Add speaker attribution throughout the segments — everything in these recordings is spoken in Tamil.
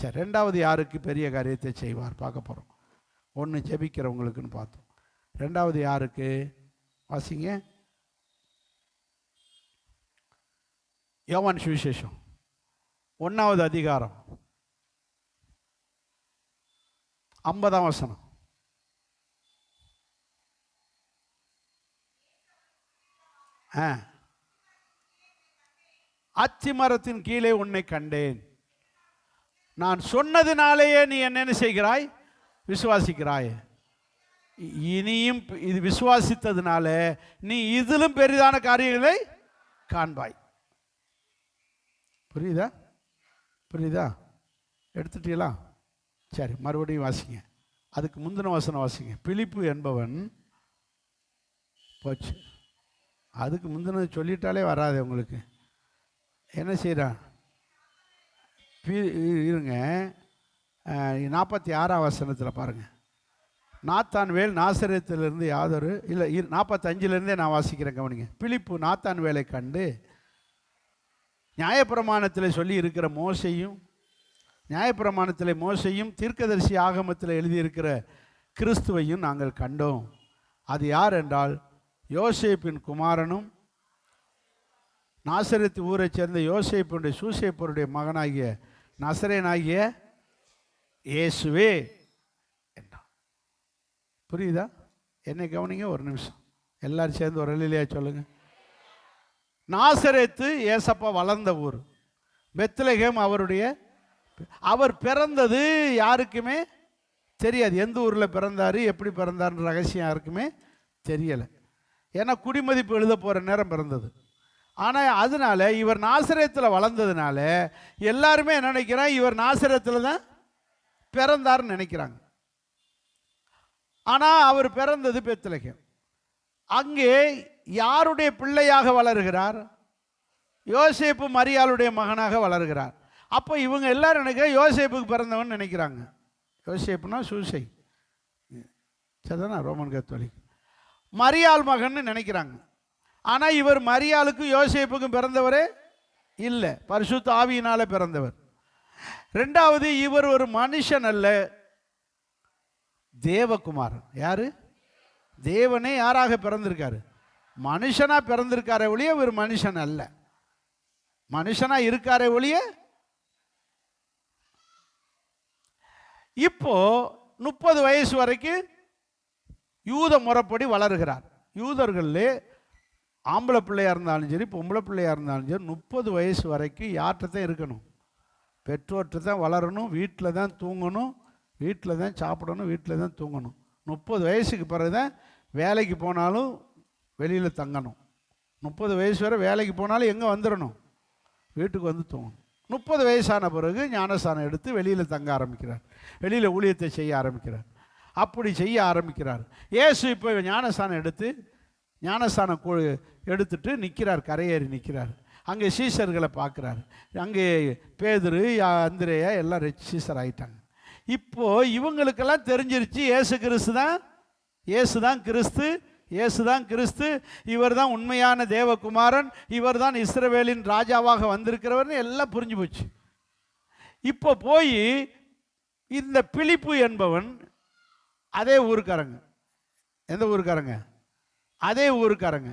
Speaker 1: சரி ரெண்டாவது யாருக்கு பெரிய காரியத்தை செய்வார்? பார்க்க போகிறோம் ஒன்று ஜெபிக்கிறவங்களுக்குன்னு பார்த்தோம். ரெண்டாவது யாருக்கு? வாசிங்க. யோவான் சுவிசேஷம். ஒன்றாவது அதிகாரம். ஐம்பதாம் வசனம். ஆ. அத்தி மரத்தின் கீழே உன்னை கண்டேன். நான் சொன்னதினாலேயே நீ என்னென்ன செய்கிறாய்? விசுவாசிக்கிறாய். இனியும் இது விசுவாசித்ததுனால நீ இதிலும் பெரிதான காரியங்களை காண்பாய். புரியுதா? புரியுதா? எடுத்துட்டீங்களா? சரி மறுபடியும் வாசிங்க. அதுக்கு முந்தின வசனம் வாசிங்க. பிலிப்பு என்பவன் போச்சு. அதுக்கு முந்தினது சொல்லிட்டாலே வராது உங்களுக்கு. என்ன செய்கிறான் இருங்க. நாற்பத்தி ஆறாம் வசனத்தில் பாருங்கள் நாத்தான் வேல் நாசரத்திலிருந்து யாதொரு இல்லை நாற்பத்தஞ்சிலேருந்தே நான் வாசிக்கிறேன் கவனிங்க. பிலிப்பு நாத்தான் வேலை கண்டு நியாயப்பிரமாணத்தில் சொல்லி இருக்கிற மோசையும் நியாயப்பிரமாணத்தில் மோசையும் தீர்க்கதரிசி ஆகமத்தில் எழுதியிருக்கிற கிறிஸ்துவையும் நாங்கள் கண்டோம். அது யார் என்றால் யோசேப்பின் குமாரனும் நாசரத்து ஊரைச் சேர்ந்த யோசேப்பினுடைய சூசேப்பருடைய மகனாகிய நசரேனாகிய இயேசுவே என்றான். புரியுதா? என்னை கவனிங்க ஒரு நிமிஷம். எல்லாரும் சேர்ந்து ஒரு அழிலையா சொல்லுங்க. நாசரேத்து ஏசப்பா வளர்ந்த ஊர். பெத்லகேம் அவருடைய அவர் பிறந்தது யாருக்குமே தெரியாது. எந்த ஊரில் பிறந்தார் எப்படி பிறந்தார்ன்ற ரகசியம் யாருக்குமே தெரியலை. ஏன்னா குடிமதிப்பு எழுத போகிற நேரம் பிறந்தது. ஆனால் அதனால இவர் நாசரத்தில் வளர்ந்ததுனால எல்லாருமே என்ன நினைக்கிறான் இவர் நாசரத்தில் தான் பிறந்தார்னு நினைக்கிறாங்க. ஆனால் அவர் பிறந்தது பெத்தலகம் அங்கே யாருடைய பிள்ளையாக வளர்கிறார்? யோசேப்பு மரியாளுடைய மகனாக வளர்கிறார். அப்போ இவங்க எல்லாரும் நினைக்கிற யோசேப்புக்கு பிறந்தவன் நினைக்கிறாங்க. யோசேப்புனா சூசை. சரிதானா ரோமன் கத்தோலிக். மரியாள் மகன்னு நினைக்கிறாங்க. ஆனால் இவர் மரியாளுக்கும் யோசிப்புக்கும் பிறந்தவரே இல்லை. பரிசுத்த ஆவியினால் பிறந்தவர். ரெண்டாவது இவர் ஒரு மனுஷன் அல்ல. தேவகுமாரன். யாரு? தேவனே யாராக பிறந்திருக்காரு? மனுஷனாக பிறந்திருக்கார ஒழிய ஒரு மனுஷன் அல்ல. மனுஷனாக இருக்காரே ஒழிய? இப்போ முப்பது வயசு வரைக்கும் யூத முறைப்படி வளர்கிறார். யூதர்கள்லே ஆம்பளை பிள்ளையா இருந்தாலும் சரி பொம்பளை பிள்ளையா இருந்தாலும் சரி முப்பது வயசு வரைக்கும் யார்கிட்ட தான் இருக்கணும். பெற்றோர்கிட்ட தான் வளரணும் வீட்டில் தான் தூங்கணும் வீட்டில் தான் சாப்பிடணும் வீட்டில் தான் தூங்கணும். முப்பது வயசுக்கு பிறகு தான் வேலைக்கு போனாலும் வெளியில் தங்கணும். முப்பது வயசு வரை வேலைக்கு போனாலும் எங்கே வந்துடணும் வீட்டுக்கு வந்து தூங்கணும். முப்பது வயசான பிறகு ஞானஸ்தானம் எடுத்து வெளியில் தங்க ஆரம்பிக்கிறார். வெளியில் ஊழியத்தை செய்ய ஆரம்பிக்கிறார். அப்படி செய்ய ஆரம்பிக்கிறார். இயேசு இப்போ ஞானஸ்தானம் எடுத்து ஞானஸ்தானம் கு- எடுத்துட்டு நிற்கிறார் கரையேறி நிற்கிறார் அங்கே சீசர்களை பார்க்குறாரு. அங்கே பேதரு யா- அந்திரேயா எல்லாம் சீசர் ஆகிட்டாங்க இப்போ இவங்களுக்கெல்லாம் தெரிஞ்சிருச்சு ஏசு கிறிஸ்து தான் ஏசு தான் கிறிஸ்து இயேசு தான் கிறிஸ்து இவர் தான் உண்மையான தேவகுமாரன் இவர் தான் இஸ்ரவேலின் ராஜாவாக வந்திருக்கிறவர்னு எல்லாம் புரிஞ்சு போச்சு. இப்போ போய் இந்த பிலிப்பு என்பவன் அதே ஊருக்காரங்க. எந்த ஊருக்காரங்க? அதே ஊருக்காரங்க.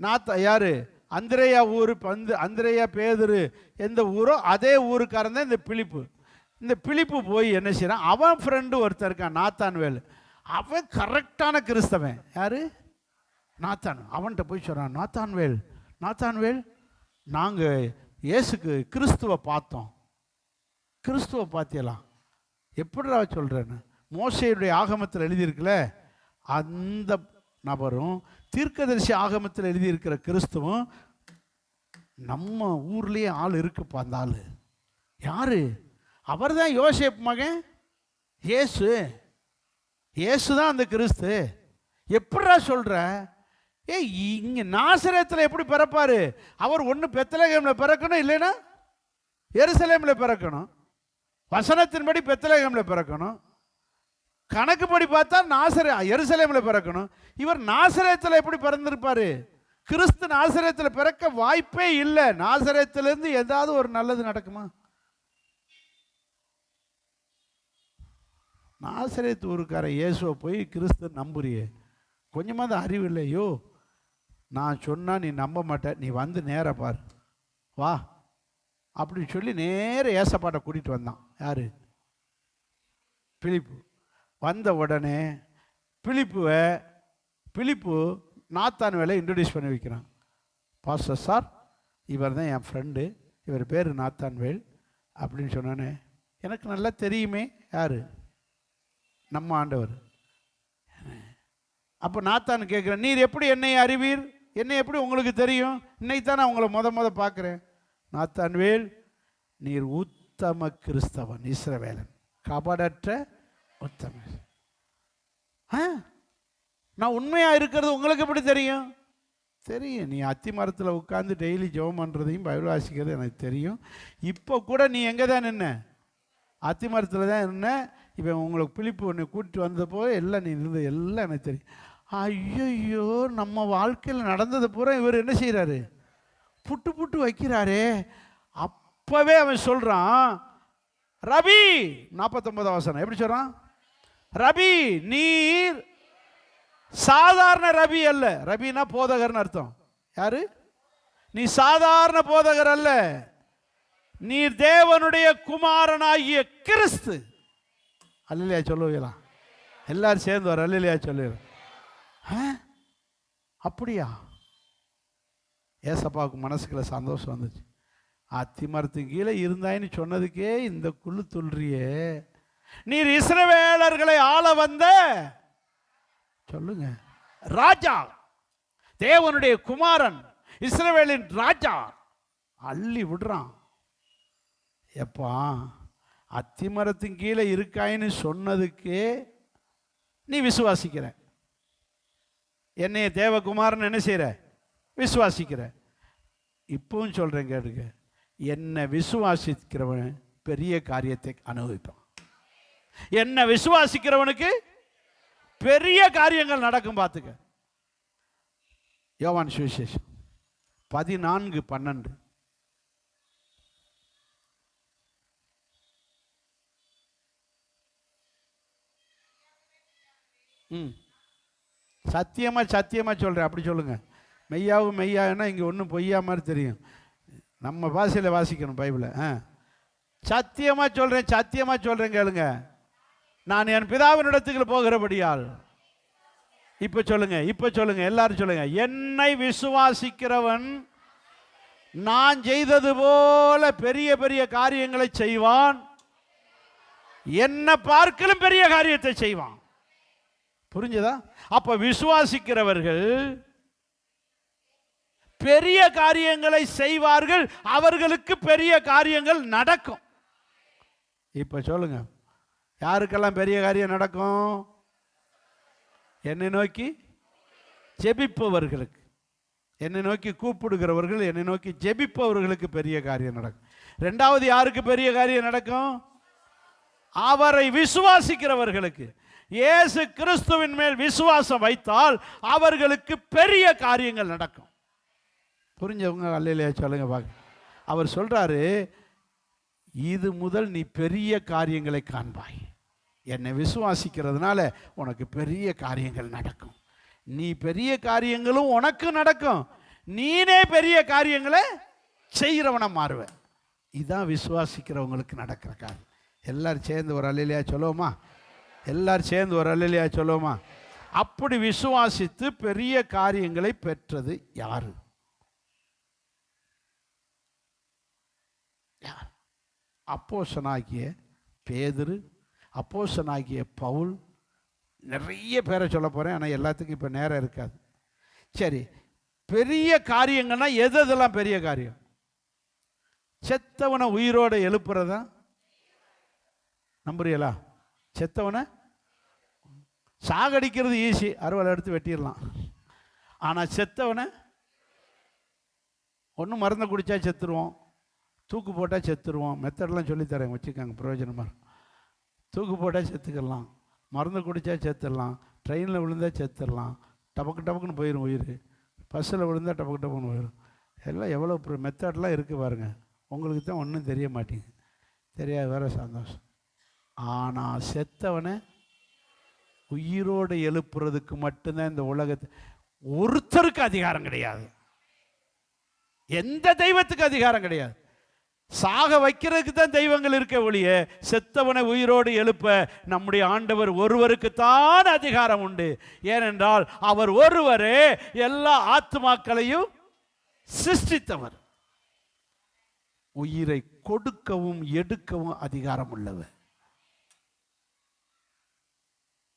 Speaker 1: நாத்த யாரு? அந்திரேயா ஊர் பந்து அந்திரையா பேதரு எந்த ஊரோ அதே ஊருக்காரன் தான் இந்த பிலிப்பு. இந்த பிலிப்பு போய் என்ன செய்கிறான் அவன் ஃப்ரெண்டு ஒருத்தர் இருக்கான் நாத்தான்வேல். அவன் கரெக்டான கிறிஸ்தவன். யாரு? நாத்தான். அவன்கிட்ட போய் சொல்கிறான் நாத்தான்வேல் நாத்தான்வேல் நாங்கள் இயேசுக்கு கிறிஸ்துவை பார்த்தோம். கிறிஸ்துவை பார்த்தியலாம் எப்படிடா சொல்கிறேன்னு மோசையுடைய ஆகமத்தில் எழுதியிருக்குல்ல அந்த நபரும் தீர்க்கதரிசி ஆகமத்தில் எழுதியிருக்கிற கிறிஸ்துவும் நம்ம ஊர்லேயே ஆள் இருக்குப்பா அந்த ஆள். யார்? அவர் தான் யோசேப் மகன்? ஏசு. இயேசு தான் அந்த கிறிஸ்து. எப்படா சொல்கிற ஏ இங்கே நாசரத்தில் எப்படி பிறப்பாரு? அவர் ஒன்று பெத்தலகமில் பிறக்கணும் இல்லைன்னா எருசலேமில் பிறக்கணும். வசனத்தின்படி பெத்தலகமில் பிறக்கணும். கணக்குப்படி பார்த்தா நாசர எருசலேமில் பிறக்கணும். இவர் நாசரத்தில் எப்படி பிறந்திருப்பார்? கிறிஸ்து நாசரத்தில் பிறக்க வாய்ப்பே இல்லை. நாசரத்திலேருந்து ஏதாவது ஒரு நல்லது நடக்குமா? நாசரேத் ஊருக்கார இயேசுவை போய் கிறிஸ்து நம்புறியே. கொஞ்சமாவது அறிவு இல்லையோ? நான் சொன்னா நீ நம்ப மாட்ட. நீ வந்து நேர பாரு. வா. அப்படின்னு சொல்லி நேர ஏசப்பாட்டை கூட்டிகிட்டு வந்தான். யாரு? பிலிப்பு. வந்த உடனே பிலிப்புவை பிலிப்பு நாத்தான் வேலை இன்ட்ரடியூஸ் பண்ணி வைக்கிறான். பாஸ்டர் சார் இவர் தான் என் ஃப்ரெண்டு இவர் பேர் நாத்தான்வேல் அப்படின்னு சொன்னானே எனக்கு நல்லா தெரியுமே யார்? நம்ம ஆண்டவர். அப்போ நாத்தான் கேட்குறேன் நீர் எப்படி என்னை அறிவீர்? என்னை எப்படி உங்களுக்கு தெரியும்? இன்னைக்கு தான் நான் உங்களை முத முத பார்க்குறேன். நாத்தான்வேல் நீர் உத்தம கிறிஸ்தவன் இஸ்ரவேலன் கபடற்ற ஆ? நான் உண்மையாக இருக்கிறது உங்களுக்கு எப்படி தெரியும்? தெரியும். நீ அத்தி மரத்தில் உட்காந்து டெய்லி ஜெபம் பண்ணுறதையும் பைபிள் வாசிக்கிறது எனக்கு தெரியும். இப்போ கூட நீ எங்கே தான் நின்ன? அத்தி மரத்தில் தான் நின்ன. இப்போ உங்களுக்கு பிலிப்பு உன்னை கூட்டிட்டு வந்தப்போ எல்லாம் நீ இருந்தது எல்லாம் எனக்கு தெரியும். ஐயோ நம்ம வாழ்க்கையில் நடந்தது பூரா இவர் என்ன செய்கிறாரு புட்டு புட்டு வைக்கிறாரே. அப்போவே அவன் சொல்கிறான் ரவி நாற்பத்தொன்பதாம் வசனம். எப்படி சொல்கிறான் ரபி நீர். சாதாரண ரவி அல்ல. ரபினா போதகர்னு அர்த்தம். யாரு? நீ சாதாரண போதகர் அல்ல. நீர் தேவனுடைய குமாரனாகிய கிறிஸ்து. அல்லையா சொல்லுவீங்களா? எல்லாரும் சேர்ந்து வர அல்லையா சொல்லுவீங்க? அப்படியா? ஏசப்பாவுக்கு மனசுக்குள்ள சந்தோஷம் வந்துச்சு. அத்தி மரத்துக்கு கீழே இருந்தாயின்னு சொன்னதுக்கே இந்த குழு துள்றியே. நீர் இஸ்ரவேலர்களை ஆள வந்த சொல்லுங்க. ராஜா தேவனுடைய குமாரன் இஸ்ரவேலின் ராஜா. அள்ளி விடுறான். எப்பா அத்திமரத்தின் கீழே இருக்காயின்னு சொன்னதுக்கே நீ விசுவாசிக்கிற. என்னைய தேவகுமாரன் என்ன செய்கிற விசுவாசிக்கிற. இப்பவும் சொல்கிறேன் கேட்டுக்க என்னை விசுவாசிக்கிறவன் பெரிய காரியத்தை அனுபவிப்பான். என்னை விசுவாசிக்கிறவனுக்கு பெரிய காரியங்கள் நடக்கும் பார்த்துக்க. யோவான் சுவிசேஷம் பதினான்கு பன்னெண்டு. ம். சத்தியமா சத்தியமா சொல்கிறேன் அப்படி சொல்லுங்க. மெய்யாவும் மெய்யானா இங்கே ஒன்றும் பொய்யா மாதிரி தெரியும். நம்ம பாஷையில் வாசிக்கணும் பைபிளை. ஆ. சத்தியமா சொல்கிறேன் சத்தியமா சொல்கிறேன் கேளுங்க. நான் என் பிதாவினிடத்துக்கு போகிறபடியால். இப்போ சொல்லுங்க இப்போ சொல்லுங்க எல்லாரும் சொல்லுங்க. என்னை விசுவாசிக்கிறவன் நான் செய்தது போல பெரிய பெரிய காரியங்களை செய்வான். என்ன பார்க்கலும் பெரிய காரியத்தை செய்வான். புரிஞ்சுதா? அப்ப விசுவாசிக்கிறவர்கள் பெரிய காரியங்களை செய்வார்கள் அவர்களுக்கு பெரிய காரியங்கள் நடக்கும். இப்ப சொல்லுங்க. யாருக்கெல்லாம் பெரிய காரியம் நடக்கும்? என்னை நோக்கி ஜெபிப்பவர்களுக்கு. என்னை நோக்கி கூப்பிடுகிறவர்கள் என்னை நோக்கி ஜெபிப்பவர்களுக்கு பெரிய காரியம் நடக்கும். ரெண்டாவது யாருக்கு பெரிய காரியம் நடக்கும்? அவரை விசுவாசிக்கிறவர்களுக்கு. இயேசு கிறிஸ்துவின் மேல் விசுவாசம் வைத்தால் அவர்களுக்கு பெரிய காரியங்கள் நடக்கும். புரிஞ்சவங்க அல்லையிலேயே சொல்லுங்க பார்க்க அவர் சொல்கிறாரு இது முதல் நீ பெரிய காரியங்களை காண்பாய். என்னை விசுவாசிக்கிறதுனால உனக்கு பெரிய காரியங்கள் நடக்கும். நீ பெரிய காரியங்களும் உனக்கு நடக்கும். நீனே பெரிய காரியங்களை செய்கிறவனை மாறுவ. இதுதான் விசுவாசிக்கிறவங்களுக்கு நடக்கிற காரியம். எல்லாரும் சேர்ந்து ஒரு அல்லையா சொல்லுவோமா? எல்லாரும் சேர்ந்து ஒரு அல்லையா சொல்லுவோமா? அப்படி விசுவாசித்து பெரிய காரியங்களை பெற்றது யாரு? யார்? அப்போசனாகிய பேதுரு அப்போசனாகிய பவுல் நிறைய பேரை சொல்ல போகிறேன் ஆனால் எல்லாத்துக்கும் இப்போ நேரம் இருக்காது. சரி பெரிய காரியங்கள்னா எது எதெல்லாம் பெரிய காரியம்? செத்தவனை உயிரோடு எழுப்புறதா? நம்புறீங்களா? செத்தவனை சாகடிக்கிறது ஈஸி அறுவலை எடுத்து வெட்டிடலாம். ஆனால் செத்தவனை ஒன்றும் மருந்தை குடித்தா செத்துருவோம் தூக்கு போட்டால் செத்துருவோம் மெத்தடெல்லாம் சொல்லித்தரேன் வச்சுக்கோங்க பிரயோஜனமாக இருக்கும். தூக்கு போட்டால் செத்துக்கிடலாம் மருந்து குடித்தா செத்துடலாம் ட்ரெயினில் விழுந்தா செத்துடலாம் டபக்கு டபக்குன்னு போயிடும் உயிர். பஸ்ஸில் விழுந்தா டபக்கு டபக்குன்னு போயிடும் எல்லாம் எவ்வளோ மெத்தட்லாம் இருக்குது பாருங்கள் உங்களுக்கு தான் ஒன்றும் தெரிய மாட்டேங்குது. தெரியாது வேற சந்தோஷம். ஆனால் செத்தவனை உயிரோடு எழுப்புறதுக்கு மட்டும்தான் இந்த உலகத்து ஒருத்தருக்கு அதிகாரம் கிடையாது. எந்த தெய்வத்துக்கு அதிகாரம் கிடையாது. சாக வைக்கிறதுக்கு தான் தெய்வங்கள் இருக்க ஒழிய செத்தவனை உயிரோடு எழுப்ப நம்முடைய ஆண்டவர் ஒருவருக்குத்தான் அதிகாரம் உண்டு. ஏனென்றால் அவர் ஒருவரே எல்லா ஆத்மாக்களையும் சிருஷ்டித்தவர். உயிரை கொடுக்கவும் எடுக்கவும் அதிகாரம் உள்ளவர்.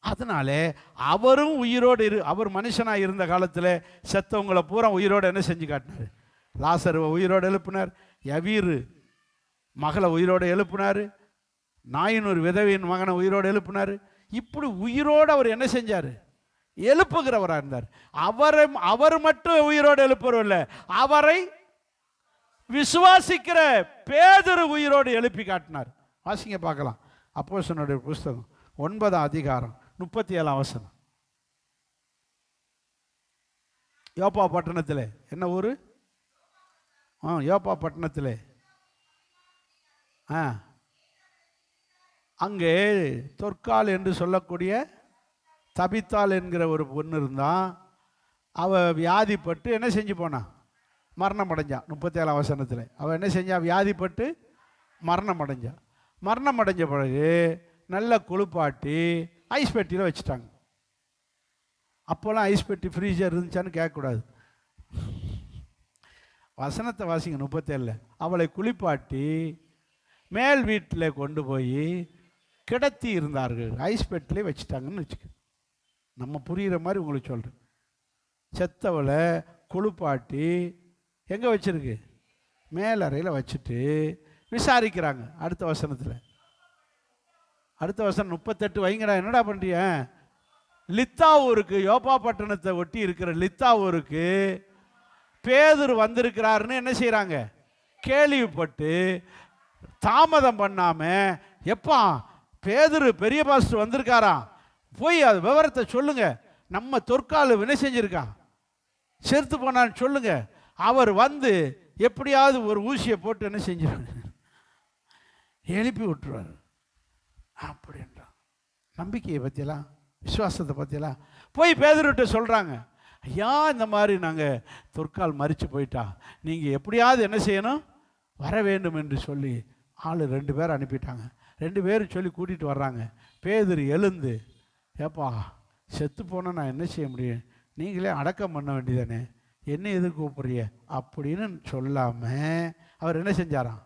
Speaker 1: அதனாலே அவரும் உயிரோடு இரு அவர் மனுஷனாக இருந்த காலத்தில் செத்தவங்களை பூரா உயிரோடு என்ன செஞ்சு காட்டினார்? லாசருவை உயிரோடு எழுப்பினார் யவீரு மகளை உயிரோடு எழுப்பினார். நாயினூர் விதவியின் மகனை உயிரோடு எழுப்பினார். இப்படி உயிரோடு அவர் என்ன செஞ்சார்? எழுப்புகிறவராக இருந்தார். அவரை அவர் மட்டும் உயிரோடு எழுப்புறவர் இல்லை. அவரை விசுவாசிக்கிற பேதர் உயிரோடு எழுப்பி காட்டினார். வாசிங்க பார்க்கலாம். அப்போஸ்தலனுடைய புஸ்தகம் ஒன்பதாம் அதிகாரம் முப்பத்தி ஏழாம் வசனம். யோப்பா பட்டணத்தில். என்ன ஊர்? ஆ யோப்பா பட்டணத்தில். அங்கே தொற்கால் என்று சொல்லக்கூடிய தபித்தாள் என்கிற ஒரு பொண்ணு இருந்தான் அவள் வியாதிப்பட்டு என்ன செஞ்சு போனான் மரணம் அடைஞ்சான் முப்பத்தேழாம் வசனத்தில் அவள் என்ன செஞ்சா? வியாதிப்பட்டு மரணம் அடைஞ்சான் மரணம் அடைஞ்ச பிறகு நல்ல குளிப்பாட்டி ஐஸ் பெட்டியில் வச்சுட்டாங்க. அப்போல்லாம் ஐஸ் பெட்டி ஃப்ரீஜர் இருந்துச்சான்னு கேட்கக்கூடாது. வசனத்தை வாசிங்க முப்பத்தேழில். அவளை குளிப்பாட்டி மேல் வீட்டில் கொண்டு போய் கிடத்தி இருந்தார்கள். ஐஸ் பெட்டிலே வச்சுட்டாங்கன்னு வச்சுக்க. நம்ம புரிகிற மாதிரி உங்களுக்கு சொல்கிறேன் செத்தவளை குளிப்பாட்டி எங்கே வச்சிருக்கு? மேலறையில் வச்சுட்டு விசாரிக்கிறாங்க அடுத்த வசனத்தில். அடுத்த வசனம் முப்பத்தெட்டு வைங்கடா என்னடா பண்ணுறிய லித்தா ஊருக்கு பட்டணத்தை ஒட்டி இருக்கிற லித்தா ஊருக்கு பேதுரு வந்திருக்கிறாருன்னு என்ன செய்கிறாங்க கேள்விப்பட்டு தாமதம் பண்ணாம எப்பா பேதுரு பெரிய பாஸ்டர் வந்திருக்காராம் போய் அது விவரத்தை சொல்லுங்க. நம்ம தொற்காலு வினை செஞ்சுருக்கான் செத்து போனான்னு சொல்லுங்க. அவர் வந்து எப்படியாவது ஒரு ஊசியை போட்டு என்ன செஞ்சிருவாரு? எழுப்பி விட்டுருவார். அப்படின்றான். நம்பிக்கையை பற்றியெல்லாம் விசுவாசத்தை பற்றியெல்லாம் போய் பேதர்கிட்ட சொல்கிறாங்க ஐயா இந்த மாதிரி நாங்கள் தொற்கால் மறித்து போயிட்டா. நீங்கள் எப்படியாவது என்ன செய்யணும்? வர வேண்டும் என்று சொல்லி ஆள் ரெண்டு பேர் அனுப்பிட்டாங்க. ரெண்டு பேரும் சொல்லி கூட்டிகிட்டு வர்றாங்க. பேதர் எழுந்து ஏப்பா செத்து போனால் நான் என்ன செய்ய முடியும்? நீங்களே அடக்கம் பண்ண வேண்டியதானே? என்ன எதுக்கு கூப்பிட்றிய அப்படின்னு சொல்லாமல் அவர் என்ன செஞ்சாராம்?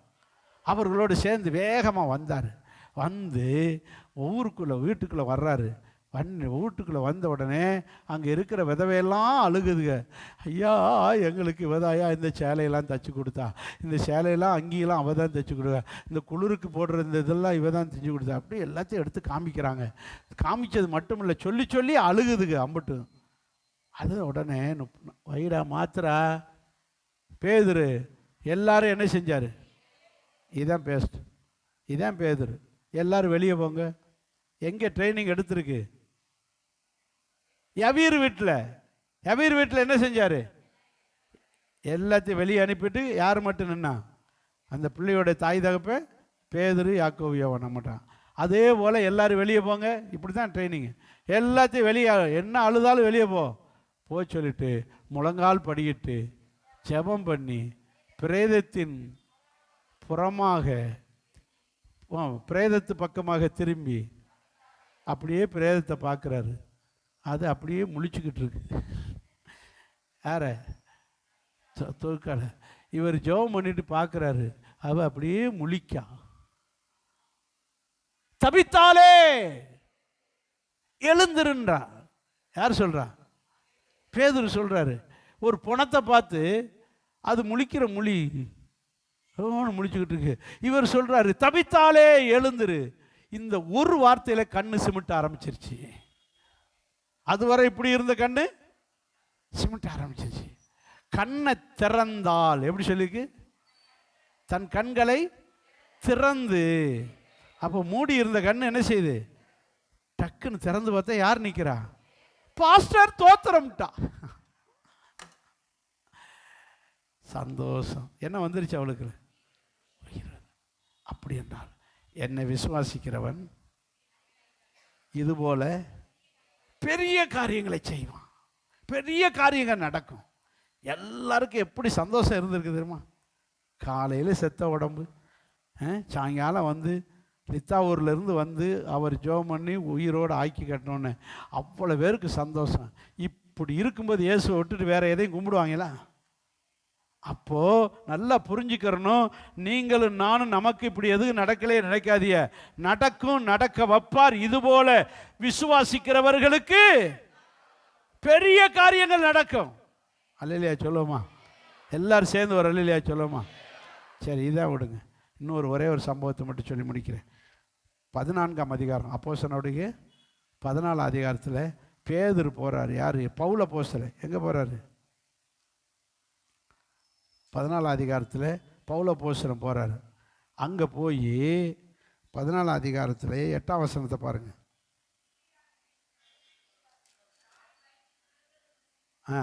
Speaker 1: அவர்களோடு சேர்ந்து வேகமாக வந்தார். வந்து ஊருக்குள்ளே வீட்டுக்குள்ளே வர்றாரு. வன் வீட்டுக்குள்ளே வந்த உடனே அங்கே இருக்கிற விதவையெல்லாம் அழுகுதுங்க. ஐயா எங்களுக்கு விதாயா இந்த சேலையெல்லாம் தைச்சி கொடுத்தா. இந்த சேலையெல்லாம் அங்கேயெல்லாம் அவள் தான் தைச்சி கொடுத்தா. இந்த குளிருக்கு போடுற இந்த இதெல்லாம் இவ தான் தைச்சி கொடுத்தா. அப்படி எல்லாத்தையும் எடுத்து காமிக்கிறாங்க. காமிச்சது மட்டும் இல்லை சொல்லி சொல்லி அழுகுதுங்க அம்பட்டு. அது உடனே நுப்- வைடா மாத்திரா பேதுரு எல்லாரும் என்ன செஞ்சார்? இதான் பேஸ்ட் இதான் பேதுரு. எல்லோரும் வெளியே போங்க. எங்கே ட்ரைனிங் எடுத்திருக்கு? யவீர் வீட்டில் யவீர் வீட்டில் என்ன செஞ்சார்? எல்லாத்தையும் வெளியே அனுப்பிட்டு யார் மட்டும் நின்னா அந்த பிள்ளையோட தாய் தகப்ப பேதுரு யாக்கோவு நம்மட்டான் அதே போல் எல்லோரும் வெளியே போங்க. இப்படி தான் ட்ரைனிங் எல்லாத்தையும் வெளியே என்ன அழுதாலும் வெளியே போ. போ சொல்லிட்டு முழங்கால் படியிட்டு ஜெபம் பண்ணி பிரேதத்தின் புறமாக பிரேதத்து பக்கமாக திரும்பி அப்படியே பிரேதத்தை பார்க்குறாரு. அது அப்படியே முழிச்சுக்கிட்டு இருக்கு. யார? தொற்கால இவர் ஜெபம் பண்ணிட்டு பார்க்குறாரு அவ அப்படியே முழிக்கா. தபித்தாலே எழுந்துருன்றா. யார் சொல்கிறா பேதுரு சொல்கிறாரு ஒரு புணத்தை பார்த்து அது முழிக்கிற மொழி. ஓன்னு முழிச்சுக்கிட்டு இருக்கு. இவர் சொல்கிறாரு தபித்தாலே எழுந்துரு. இந்த ஒரு வார்த்தையில் கண்ணு சிமிட்ட ஆரம்பிச்சிருச்சு. அதுவரை இப்படி இருந்த கண்ணு? சிமிட்ட ஆரம்பிச்சிருச்சு கண்ணை திறந்தால் எப்படி சொல்லிருக்கு தன் கண்களை திறந்து. அப்போ மூடி இருந்த கண்ணு என்ன செய்யுது டக்குன்னு திறந்து பார்த்தா யார் நிற்கிறா பாஸ்டர் தோத்திரம்ட்டா. சந்தோஷம். என்ன வந்துருச்சு அவளுக்கு? அப்படி என்றால் என்னை விசுவாசிக்கிறவன் இதுபோல பெரிய காரியங்களை செய்வான். பெரிய காரியங்கள் நடக்கும். எல்லாருக்கும் எப்படி சந்தோஷம் இருந்திருக்கு தெரியுமா? காலையில் செத்த உடம்பு சாயங்காலம் வந்து லித்தாவூர்லேருந்து வந்து அவர் ஜெபம் பண்ணி உயிரோடு ஆக்கி கட்டணுன்னு அவ்வளோ பேருக்கு சந்தோஷம். இப்படி இருக்கும்போது இயேசுவை விட்டுட்டு வேறு எதையும் கும்பிடுவாங்களா? அப்போ நல்லா புரிஞ்சுக்கிறணும். நீங்களும் நானும் நமக்கு இப்படி எதுவும் நடக்கலே நினைக்காதிய நடக்கும் நடக்க வைப்பார் இதுபோல விசுவாசிக்கிறவர்களுக்கு பெரிய காரியங்கள் நடக்கும். அல்லையா சொல்லுவோமா? எல்லாரும் சேர்ந்து வர அல்லையா சொல்லுவோமா? சரி இதான் விடுங்க. இன்னொரு ஒரே ஒரு சம்பவத்தை மட்டும் சொல்லி முடிக்கிறேன். பதினான்காம் அதிகாரம் அப்போசனுடைய பதினாலாம் அதிகாரத்தில் பேதர் போகிறார் யார்? பவுல போஸ்தல எங்கே போகிறாரு பதினாலாம் அதிகாரத்தில் பவுல போகிறாரு அங்கே போய் பதினாலாம் அதிகாரத்தில் எட்டாம் வசனத்தை பாருங்கள் ஆ.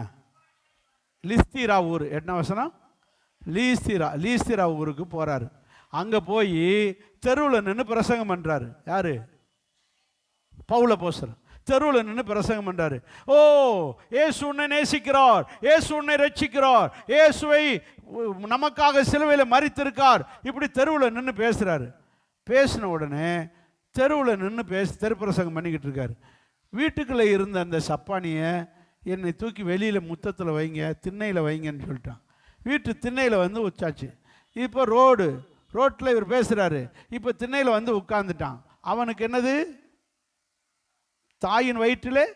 Speaker 1: லிஸ்தீரா ஊர். என்ன வசனம்? லீஸ்திரா லீஸ்திரா ஊருக்கு போகிறாரு அங்கே போய் தெருவில் நின்று பிரசங்கம் பண்ணுறாரு யார்? பவுல போஸ்டர் தெருவில் நின்று பிரசங்கம் பண்ணுறார் ஓ ஏசு உன்னை நேசிக்கிறார் ஏசு உன்னை ரட்சிக்கிறார் ஏசுவை நமக்காக சிலுவையில் மறித்திருக்கார் இப்படி தெருவில் நின்று பேசுகிறாரு பேசின உடனே தெருவில் நின்று பேசி தெரு பிரசங்கம் பண்ணிக்கிட்டு இருக்காரு. வீட்டுக்குள்ளே இருந்த அந்த சப்பானியை என்னை தூக்கி வெளியில் முத்தத்தில் வைங்க திண்ணையில் வைங்கன்னு சொல்லிட்டான். வீட்டு திண்ணையில் வந்து உச்சாச்சு. இப்போ ரோடு ரோட்டில் இவர் பேசுகிறாரு இப்போ திண்ணையில் வந்து உட்காந்துட்டான் அவனுக்கு என்னது? தாயின் வயிற்றிலே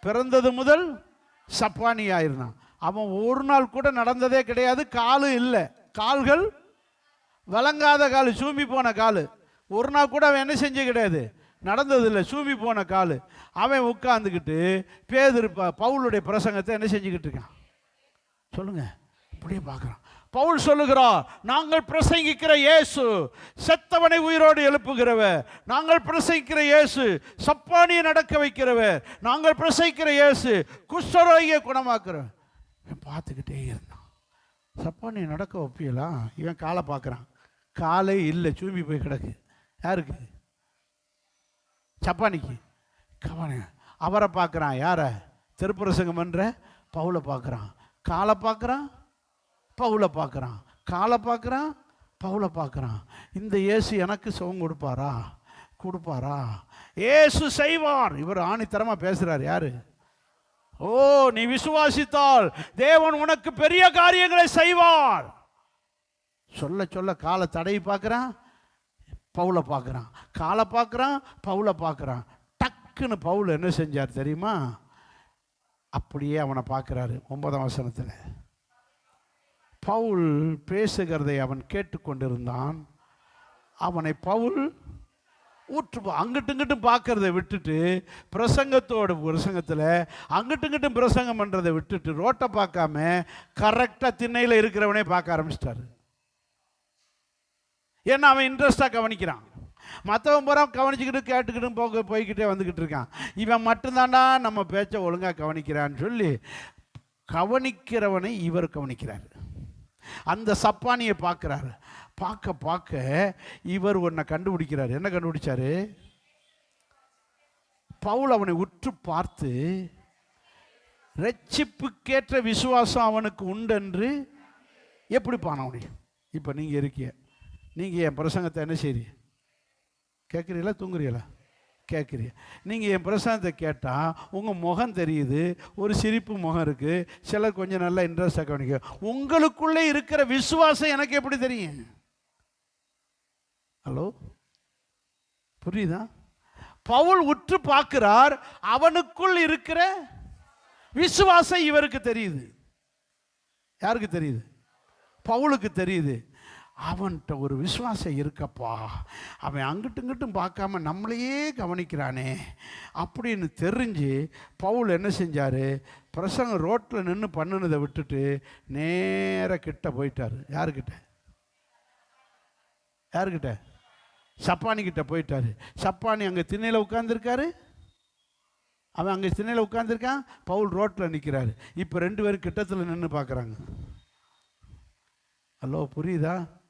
Speaker 1: பிறந்தது முதல் சப்பானி ஆயிருந்தான் அவன் ஒரு நாள் கூட நடந்ததே கிடையாது காலு இல்லை. கால்கள் வழங்காத கால் சூம்பி போன கால். ஒரு நாள் கூட அவன் என்ன செஞ்ச கிடையாது நடந்தது இல்லை சூம்பி போன கால். அவன் உட்காந்துக்கிட்டு பேதர் ப- பவுலுடைய பிரசங்கத்தை என்ன செஞ்சுக்கிட்டு இருக்கான்? சொல்லுங்கள் இப்படியே பார்க்குறான். பவுல் சொல்லுகிறார் நாங்கள் பிரசங்கிக்கிற இயேசு செத்தவனை உயிரோடு எழுப்புகிறவர். நாங்கள் பிரசங்கிக்கிற இயேசு சப்பானியை நடக்க வைக்கிறவர். நாங்கள் பிரசங்கிக்கிற இயேசு குஷ்டரோகியை குணமாக்குறவர். இவன் பார்த்துக்கிட்டே இருந்தான். சப்பானியை நடக்க ஒப்பியலாம் இவன் காலை பார்க்குறான். காலே இல்லை சூம்பி போய் கிடக்கு. யாருக்கு? சப்பானிக்கு. கவன அவரை பார்க்குறான். யாரை? திருப்பிரசங்கம் பண்ணுற பவுலை பார்க்குறான். காலை பார்க்குறான். பவுலை பார்க்குறான். காலை பார்க்குறான் பவுலை பார்க்குறான். இந்த இயேசு எனக்கு சுகம் கொடுப்பாரா? கொடுப்பாரா? ஏசு செய்வார். இவர் ஆணித்தரமாக பேசுகிறார் யாரு? ஓ நீ விசுவாசித்தால் தேவன் உனக்கு பெரிய காரியங்களை செய்வார். சொல்ல சொல்ல காலை தடவி பார்க்குறான் பவுலை பார்க்குறான். காலை பார்க்குறான் பவுலை பார்க்குறான். டக்குன்னு பவுல் என்ன செஞ்சார் தெரியுமா? அப்படியே அவனை பார்க்குறாரு ஒன்பதாம் வசனத்தில். பவுல் பேசுகிறதை அவன் கேட்டுக்கொண்டிருந்தான். அவனை பவுல் ஊற்று அங்கிட்டு இங்கிட்டும் பார்க்கறத விட்டுட்டு பிரசங்கத்தோட பிரசங்கத்தில் அங்கிட்டும் இங்கிட்டும் பிரசங்கம் பண்ணுறதை விட்டுட்டு ரோட்டை பார்க்காம கரெக்டாக திண்ணையில் இருக்கிறவனே பார்க்க ஆரம்பிச்சிட்டாரு. ஏன்னா அவன் இன்ட்ரெஸ்டாக கவனிக்கிறான். மற்றவன் பூரா கவனிச்சுக்கிட்டு கேட்டுக்கிட்டு போக போய்கிட்டே வந்துக்கிட்டு இருக்கான். இவன் மட்டும்தாண்டா நம்ம பேச்சை ஒழுங்காக கவனிக்கிறான்னு சொல்லி கவனிக்கிறவனை இவர் கவனிக்கிறார். அந்த சப்பானியை பார்க்குறாரு. பார்க்க பார்க்க இவர் ஒன்றை கண்டுபிடிக்கிறார். என்ன கண்டுபிடிச்சாரு? பவுல் அவனை உற்று பார்த்து ரட்சிப்புக்கேற்ற விசுவாசம் அவனுக்கு உண்டென்று எப்படி பான முடியும் இப்போ நீங்கள் இருக்கீங்க. நீங்கள் என் பிரசங்கத்தை என்ன செய்றீங்க? கேட்குறீங்களா? தூங்குறீங்களா? கேட்குறீங்க. நீங்கள் என் பிரசாதத்தை கேட்டால் உங்கள் முகம் தெரியுது ஒரு சிரிப்பு முகம் இருக்குது சிலர் கொஞ்சம் நல்லா இன்ட்ரெஸ்டாக கவனிக்க உங்களுக்குள்ளே இருக்கிற விசுவாசம் எனக்கு எப்படி தெரியும்? ஹலோ புரியுதா? பவுல் உற்று பார்க்கிறார் அவனுக்குள் இருக்கிற விசுவாசம் இவருக்கு தெரியுது. யாருக்கு தெரியுது? பவுலுக்கு தெரியுது. அவன்கிட்ட ஒரு விசுவாசம் இருக்கப்பா. அவன் அங்கிட்டும் இங்கிட்டும் பார்க்காம நம்மளையே கவனிக்கிறானே. அப்படின்னு தெரிஞ்சு பவுல் என்ன செஞ்சார்? பிரசங்கம் ரோட்டில் நின்று பண்ணுனதை விட்டுட்டு நேர கிட்ட போயிட்டார். யாருக்கிட்ட? யாருக்கிட்ட? சப்பானிக்கிட்ட போயிட்டார் போயிட்டாரு. சப்பானி அங்கே திண்ணையில் உட்காந்துருக்காரு அவன் அங்கே திண்ணையில் உட்காந்துருக்கான் பவுல் ரோட்டில் நிற்கிறாரு இப்போ ரெண்டு பேரும் கிட்டத்தில் நின்று பார்க்குறாங்க. ஹலோ புரியுதா?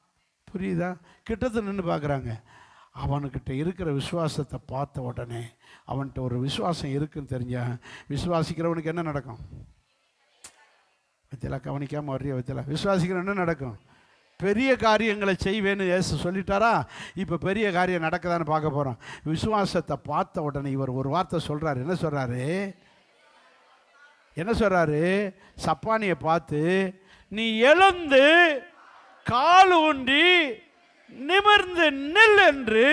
Speaker 1: புரியுதா? கிட்டத்தில் நின்று பார்க்குறாங்க அவனுக்கிட்ட இருக்கிற விசுவாசத்தை பார்த்த உடனே அவன்கிட்ட ஒரு விசுவாசம் இருக்குன்னு தெரிஞ்ச விசுவாசிக்கிறவனுக்கு என்ன நடக்கும்? வத்திலா கவனிக்காமல் வர்றிய வித்தியலா விசுவாசிக்கிற என்ன நடக்கும்? பெரிய காரியங்களை செய்வேன்னு ஏசு சொல்லிட்டாரா? இப்போ பெரிய காரியம் நடக்குதான்னு பார்க்க போகிறோம் விசுவாசத்தை பார்த்த உடனே இவர் ஒரு வார்த்தை சொல்கிறாரு என்ன சொல்கிறாரு என்ன சொல்கிறாரு சப்பானியை பார்த்து நீ எழுந்து கால் ஊன்றி நிமிர்ந்து நில் என்று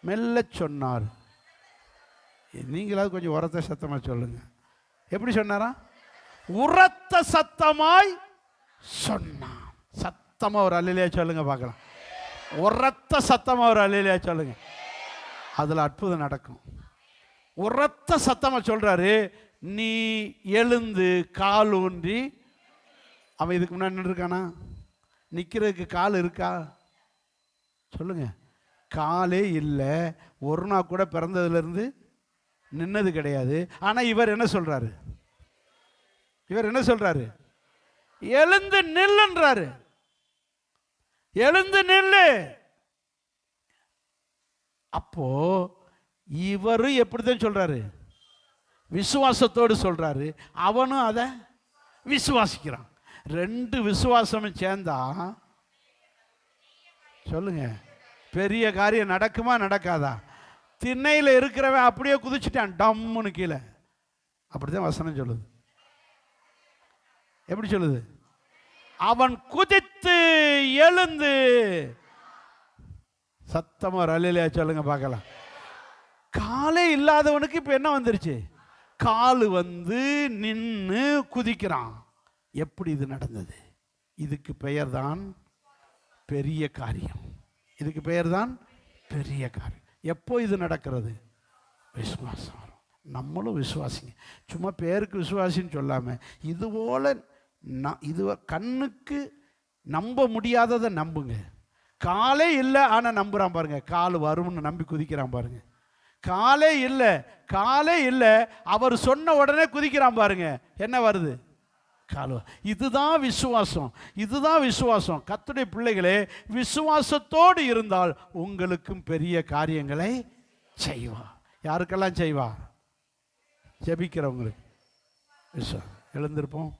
Speaker 1: மெல்ல சொன்னார் நீங்களாவது கொஞ்சம் உரத்த சத்தமாக சொல்லுங்க. எப்படி சொன்னாரா உரத்த சத்தமாய் சொன்னான். சத்தமாக ஒரு அல்லையிலே சொல்லுங்க பார்க்கலாம். உரத்த சத்தமாக ஒரு அல்லையிலே சொல்லுங்க. அதில் அற்புதம் நடக்கும். உரத்த சத்தமாக சொல்கிறாரு நீ எழுந்து கால் ஊன்றி அவன் இதுக்கு முன்னாடி நின்றுருக்கானா நிற்கிறதுக்கு கால் இருக்கா? சொல்லுங்க. காலே இல்லை. ஒரு நாள் கூட பிறந்ததுலேருந்து நின்னது கிடையாது. ஆனால் இவர் என்ன சொல்கிறாரு இவர் என்ன சொல்கிறாரு எழுந்து நில்லுன்றாரு. எழுந்து நில்லு. அப்போ இவரும் எப்படிதான் சொல்றாரு? விசுவாசத்தோடு சொல்றாரு. அவனும் அதை விசுவாசிக்கிறான். ரெண்டு விசுவாசமும் சேர்ந்தா சொல்லுங்க பெரிய காரியம் நடக்குமா நடக்காதா? திண்ணையில் இருக்கிறவன் அப்படியே குதிச்சுட்டான் டம்முன்னு கீழே. அப்படிதான் வசனம் சொல்லுது. எப்படி சொல்லுது? அவன் குதித்து எழுந்து சத்தமா ரலிலையா சொல்லுங்க பார்க்கலாம். காலே இல்லாதவனுக்கு இப்போ என்ன வந்துருச்சு? காலு வந்து நின்று குதிக்கிறான். எப்படி இது நடந்தது? இதுக்கு பெயர் தான் பெரிய காரியம். இதுக்கு பெயர் தான் பெரிய காரியம். எப்போ இது நடக்கிறது? விசுவாசம். வரும் நம்மளும் விசுவாசிங்க. சும்மா பேருக்கு விசுவாசின்னு சொல்லாமல் இதுபோல் நான் இது கண்ணுக்கு நம்ப முடியாததை நம்புங்க. காலே இல்லை ஆனால் நம்புகிறான் பாருங்கள் கால் வரும்னு நம்பி குதிக்கிறான் பாருங்கள் காலே இல்லை காலே இல்லை அவர் சொன்ன உடனே குதிக்கிறான் பாருங்க. என்ன வருது? கால். இதுதான் விசுவாசம். இதுதான் விசுவாசம். கத்துடைய பிள்ளைகளே விசுவாசத்தோடு இருந்தால் உங்களுக்கும் பெரிய காரியங்களை செய்வா. யாருக்கெல்லாம் செய்வா? ஜெபிக்கிறவங்களுக்கு. விசுவா எழுந்திருப்போம்.